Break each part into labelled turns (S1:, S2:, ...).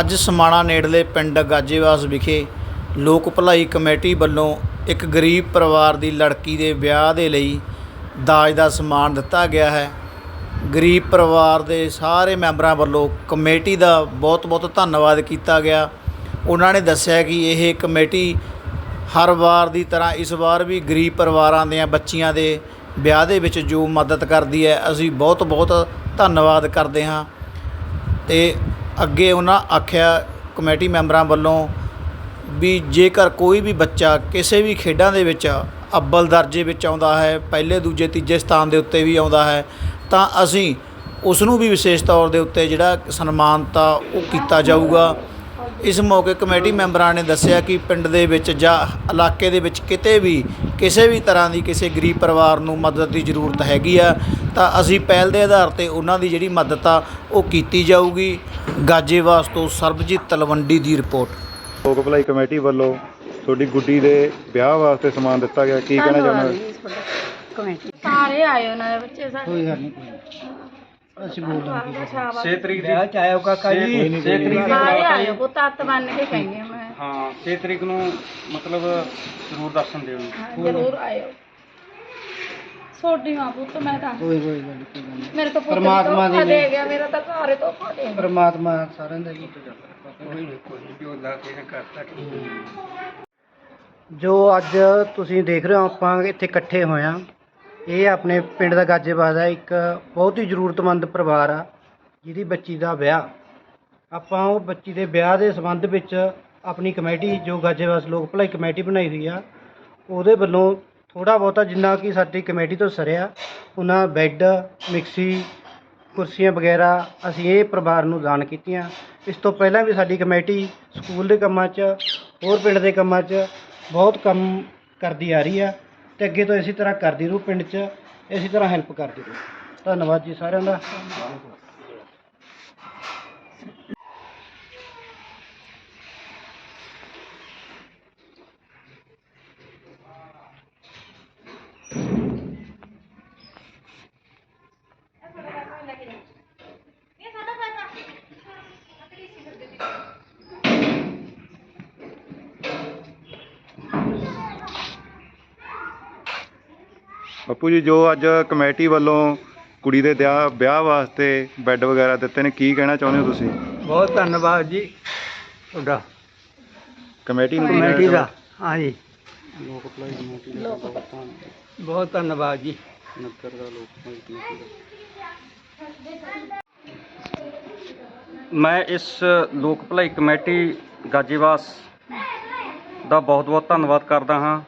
S1: ਅੱਜ ਸਮਾਣਾ ਨੇੜਲੇ ਪਿੰਡ ਗਾਜੇਵਾਸ ਵਿਖੇ ਲੋਕ ਭਲਾਈ ਕਮੇਟੀ ਵੱਲੋਂ ਇੱਕ ਗਰੀਬ ਪਰਿਵਾਰ ਦੀ ਲੜਕੀ ਦੇ ਵਿਆਹ ਦੇ ਲਈ ਦਾਜ ਦਾ ਸਮਾਨ ਦਿੱਤਾ ਗਿਆ ਹੈ। ਗਰੀਬ ਪਰਿਵਾਰ ਦੇ ਸਾਰੇ ਮੈਂਬਰਾਂ ਵੱਲੋਂ ਕਮੇਟੀ ਦਾ ਬਹੁਤ-ਬਹੁਤ ਧੰਨਵਾਦ ਕੀਤਾ ਗਿਆ। ਉਹਨਾਂ ਨੇ ਦੱਸਿਆ ਕਿ ਇਹ ਕਮੇਟੀ ਹਰ ਵਾਰ ਦੀ ਤਰ੍ਹਾਂ ਇਸ ਵਾਰ ਵੀ ਗਰੀਬ ਪਰਿਵਾਰਾਂ ਦੀਆਂ ਬੱਚੀਆਂ ਦੇ ਵਿਆਹ ਦੇ ਵਿੱਚ ਜੋ ਮਦਦ ਕਰਦੀ ਹੈ, ਅਸੀਂ ਬਹੁਤ-ਬਹੁਤ ਧੰਨਵਾਦ ਕਰਦੇ ਹਾਂ। ਤੇ ਅੱਗੇ ਉਹਨਾਂ ਆਖਿਆ ਕਮੇਟੀ ਮੈਂਬਰਾਂ ਵੱਲੋਂ ਵੀ ਜੇਕਰ ਕੋਈ ਵੀ ਬੱਚਾ ਕਿਸੇ ਵੀ ਖੇਡਾਂ ਦੇ ਵਿੱਚ ਅੱਵਲ ਦਰਜੇ ਵਿੱਚ ਆਉਂਦਾ ਹੈ, ਪਹਿਲੇ, ਦੂਜੇ, ਤੀਜੇ ਸਥਾਨ ਦੇ ਉੱਤੇ ਵੀ ਆਉਂਦਾ ਹੈ, ਤਾਂ ਅਸੀਂ ਉਸ ਨੂੰ ਵੀ ਵਿਸ਼ੇਸ਼ ਤੌਰ ਦੇ ਉੱਤੇ ਜਿਹੜਾ ਸਨਮਾਨਤਾ ਉਹ ਕੀਤਾ ਜਾਊਗਾ। ਇਸ ਮੌਕੇ ਕਮੇਟੀ ਮੈਂਬਰਾਂ ਨੇ ਦੱਸਿਆ ਕਿ ਪਿੰਡ ਦੇ ਵਿੱਚ ਜਾਂ ਇਲਾਕੇ ਦੇ ਵਿੱਚ ਕਿਤੇ ਵੀ ਕਿਸੇ ਵੀ ਤਰ੍ਹਾਂ ਦੀ ਕਿਸੇ ਗਰੀਬ ਪਰਿਵਾਰ ਨੂੰ ਮਦਦ ਦੀ ਜ਼ਰੂਰਤ ਹੈਗੀ ਆ ਤਾਂ ਅਸੀਂ ਪਹਿਲ ਦੇ ਆਧਾਰ ਤੇ ਉਹਨਾਂ ਦੀ ਜਿਹੜੀ ਮਦਦ ਆ ਉਹ ਕੀਤੀ ਜਾਊਗੀ। ਗਾਜੇਵਾਸ ਤੋਂ ਸਰਬਜੀਤ ਤਲਵੰਡੀ ਦੀ ਰਿਪੋਰਟ।
S2: ਲੋਕ ਭਲਾਈ ਕਮੇਟੀ ਵੱਲੋਂ ਤੁਹਾਡੀ ਗੁੱਡੀ ਦੇ ਵਿਆਹ ਵਾਸਤੇ ਸਮਾਨ ਦਿੱਤਾ ਗਿਆ ਕੀ ਕਹਿਣਾ ਚਾਹੁੰਦੇ ਹੋ?
S3: ਕਮੇਟੀ। ਸਾਰੇ ਆਏ ਉਹਨਾਂ ਦੇ ਬੱਚੇ ਸਾਡੇ
S4: ਕੋਈ ਗੱਲ ਨਹੀਂ ਕੋਈ ਨਹੀਂ। ਅਸੀਂ ਬੋਲ ਲਾਂਗੇ
S3: ਸ਼ਾਬਾਸ਼।
S5: 6 ਤਰੀਕ ਦੀ
S4: ਵਿਆਹ ਚ ਆਇਓ ਕਾਕਾ ਜੀ।
S5: 6 ਤਰੀਕ ਦੀ
S3: ਸਾਰੇ
S5: ਬਰਾਤ
S3: ਆਏ
S5: ਹੈ
S3: ਉਹ ਤੱਤ ਬੰਨ ਕੇ ਕਹਿੰਦੇ ਮੈਂ।
S5: ਹਾਂ 6 ਤਰੀਕ ਨੂੰ ਮਤਲਬ ਜ਼ਰੂਰ ਦਰਸ਼ਨ ਦਿਓ। ਜੀ
S3: ਹਾਂ, ਜ਼ਰੂਰ ਆਇਓ। ਛੋਟੀ ਮਾਂ ਪੁੱਤ ਮੈਂ ਤਾਂ
S4: ਕੋਈ ਕੋਈ ਗੱਲ ਨਹੀਂ ਕੋਈ ਗੱਲ ਨਹੀਂ
S3: ਮੇਰੇ ਤੋਂ ਪੁੱਤ
S4: ਪਰਮਾਤਮਾ ਦੀ
S3: ਧੋਖਾ ਦੇ
S4: ਨੇ।
S3: ਗਿਆ ਮੇਰਾ ਤਾਂ ਘਰ ਤੋਂ ਦੇ ਗਿਆ।
S4: ਪਰਮਾਤਮਾ ਸਾਰਿਆਂ ਦਾ ਜੀ
S5: ਕੋਈ ਨਹੀਂ ਕੋਈ ਨਹੀਂ ਜੋ ਲਾ ਕੇ ਕਰਤਾ
S4: ਜੋ ਅੱਜ ਤੁਸੀਂ ਦੇਖ ਰਹੇ ਹੋ ਆਪਾਂ ਇੱਥੇ ਇਕੱਠੇ ਹੋਏ ਹਾਂ। ਇਹ ਆਪਣੇ ਪਿੰਡ ਦਾ ਗਾਜੇਬਾਦ ਦਾ ਇੱਕ ਬਹੁਤ ਹੀ ਜ਼ਰੂਰਤਮੰਦ ਪਰਿਵਾਰ ਆ, ਜਿਹਦੀ ਬੱਚੀ ਦਾ ਵਿਆਹ। ਆਪਾਂ ਉਹ ਬੱਚੀ ਦੇ ਵਿਆਹ ਦੇ ਸੰਬੰਧ ਵਿੱਚ ਆਪਣੀ ਕਮੇਟੀ, ਜੋ ਗਾਜੇਵਾਸ ਲੋਕ ਭਲਾਈ ਕਮੇਟੀ ਬਣਾਈ ਹੋਈ ਆ, ਉਹਦੇ ਵੱਲੋਂ ਥੋੜਾ ਬਹੁਤਾ ਜਿੰਨਾ ਕਿ ਸਾਡੀ ਕਮੇਟੀ ਤੋਂ ਸਰਿਆ, ਉਹਨਾਂ ਬੈੱਡ, ਮਿਕਸੀ, ਕੁਰਸੀਆਂ ਵਗੈਰਾ ਅਸੀਂ ਇਹ ਪਰਿਵਾਰ ਨੂੰ ਦਾਨ ਕੀਤੀਆਂ। ਇਸ ਤੋਂ ਪਹਿਲਾਂ ਵੀ ਸਾਡੀ ਕਮੇਟੀ ਸਕੂਲ ਦੇ ਕੰਮਾਂ 'ਚ, ਹੋਰ ਪਿੰਡ ਦੇ ਕੰਮਾਂ 'ਚ ਬਹੁਤ ਕੰਮ ਕਰਦੀ ਆ ਰਹੀ ਆ। ਤੇ ਅੱਗੇ ਤੋਂ ਇਸੇ ਤਰ੍ਹਾਂ ਕਰਦੀ ਰਹੂ ਪਿੰਡ 'ਚ, ਇਸੇ ਤਰ੍ਹਾਂ ਹੈਲਪ ਕਰਦੀ ਰਹੂ। ਧੰਨਵਾਦ ਜੀ ਸਾਰਿਆਂ ਦਾ।
S2: ਬੱਪੂ ਜੀ ਜੋ ਅੱਜ ਕਮੇਟੀ ਵੱਲੋਂ ਕੁੜੀ ਦੇ ਵਿਆਹ ਵਿਆਹ ਵਾਸਤੇ ਬੈੱਡ ਵਗੈਰਾ ਦਿੱਤੇ ਨੇ ਕੀ ਕਹਿਣਾ ਚਾਹੁੰਦੇ ਹੋ ਤੁਸੀਂ?
S4: ਬਹੁਤ ਧੰਨਵਾਦ ਜੀ। ਤੁਹਾਡਾ।
S2: ਕਮੇਟੀ ਨੂੰ ਕੀ ਕਹਿਣਾ
S4: ਕਮੇਟੀ ਦਾ।
S2: ਚਾਹੋਗੇ?
S4: ਹਾਂਜੀ
S5: ਲੋਕ ਭਲਾਈ ਕਮੇਟੀ ਦਾ ਬਹੁਤ ਧੰਨਵਾਦ
S4: ਬਹੁਤ ਧੰਨਵਾਦ ਜੀ।
S5: ਨਗਰ ਦਾ ਲੋਕ ਭਲਾਈ ਕਮੇਟੀ ਦਾ ਮੈਂ ਇਸ ਲੋਕ ਭਲਾਈ ਕਮੇਟੀ ਗਾਜੀਵਾਸ ਦਾ ਬਹੁਤ ਬਹੁਤ ਧੰਨਵਾਦ ਕਰਦਾ ਹਾਂ।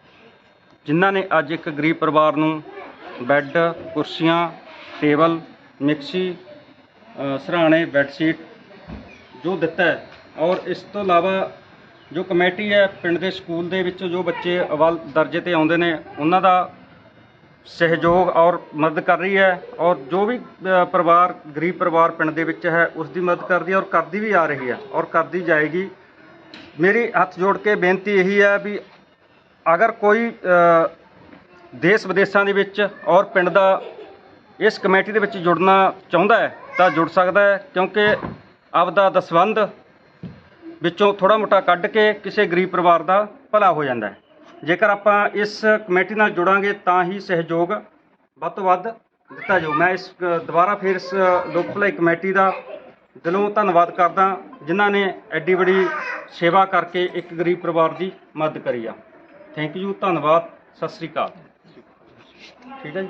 S5: ਜਿਨ੍ਹਾਂ ਨੇ ਅੱਜ ਇੱਕ ਗਰੀਬ ਪਰਿਵਾਰ ਨੂੰ ਬੈੱਡ, ਕੁਰਸੀਆਂ, ਟੇਬਲ, ਮਿਕਸੀ ਸਰਾਣੇ, ਬੈੱਡਸ਼ੀਟ ਜੋ ਦਿੱਤਾ ਹੈ ਔਰ ਇਸ ਤੋਂ ਇਲਾਵਾ ਜੋ ਕਮੇਟੀ ਹੈ ਪਿੰਡ ਦੇ ਸਕੂਲ ਦੇ ਵਿੱਚ ਜੋ ਬੱਚੇ ਅਵਲ ਦਰਜੇ ਤੇ ਆਉਂਦੇ ਨੇ, ਉਹਨਾਂ ਦਾ ਸਹਿਯੋਗ ਔਰ ਮਦਦ ਕਰ ਰਹੀ ਹੈ ਔਰ ਜੋ ਵੀ ਪਰਿਵਾਰ, ਗਰੀਬ ਪਰਿਵਾਰ ਪਿੰਡ ਦੇ ਵਿੱਚ ਹੈ, ਉਸ ਦੀ ਮਦਦ ਕਰਦੀ ਹੈ ਔਰ ਕਰਦੀ ਵੀ ਆ ਰਹੀ ਹੈ ਔਰ ਕਰਦੀ ਜਾਏਗੀ। ਮੇਰੀ ਹੱਥ ਜੋੜ ਕੇ ਬੇਨਤੀ ਇਹੀ ਹੈ ਵੀ ਅਗਰ ਕੋਈ ਦੇਸ਼ ਵਿਦੇਸ਼ਾਂ ਦੇ ਵਿੱਚ ਔਰ ਪਿੰਡ ਦਾ ਇਸ ਕਮੇਟੀ ਦੇ ਵਿੱਚ ਜੁੜਨਾ ਚਾਹੁੰਦਾ ਹੈ, ਤਾਂ ਜੁੜ ਸਕਦਾ ਹੈ, ਕਿਉਂਕਿ ਆਪਦਾ ਦਸਵੰਧ ਵਿੱਚੋਂ ਥੋੜਾ ਮੋਟਾ ਕੱਢ ਕੇ ਕਿਸੇ ਗਰੀਬ ਪਰਿਵਾਰ ਦਾ ਭਲਾ ਹੋ ਜਾਂਦਾ ਹੈ। ਜੇਕਰ ਆਪਾਂ ਇਸ ਕਮੇਟੀ ਨਾਲ ਜੁੜਾਂਗੇ, ਤਾਂ ਹੀ ਸਹਿਯੋਗ ਵੱਧ ਤੋਂ ਵੱਧ ਦਿੱਤਾ ਜਾਊ। ਮੈਂ ਇਸ ਦੁਬਾਰਾ ਫਿਰ ਇਸ ਲੋਕ ਭਲਾਈ ਕਮੇਟੀ ਦਾ ਦਿਲੋਂ ਧੰਨਵਾਦ ਕਰਦਾ, ਜਿਨ੍ਹਾਂ ਨੇ ਐਡੀ ਬੜੀ ਸੇਵਾ ਕਰਕੇ ਇੱਕ ਗਰੀਬ ਪਰਿਵਾਰ ਦੀ ਮਦਦ ਕਰੀ ਆ। ਥੈਂਕ ਯੂ ਧੰਨਵਾਦ ਸਤਿ ਸ੍ਰੀ ਅਕਾਲ। ਠੀਕ ਹੈ ਜੀ?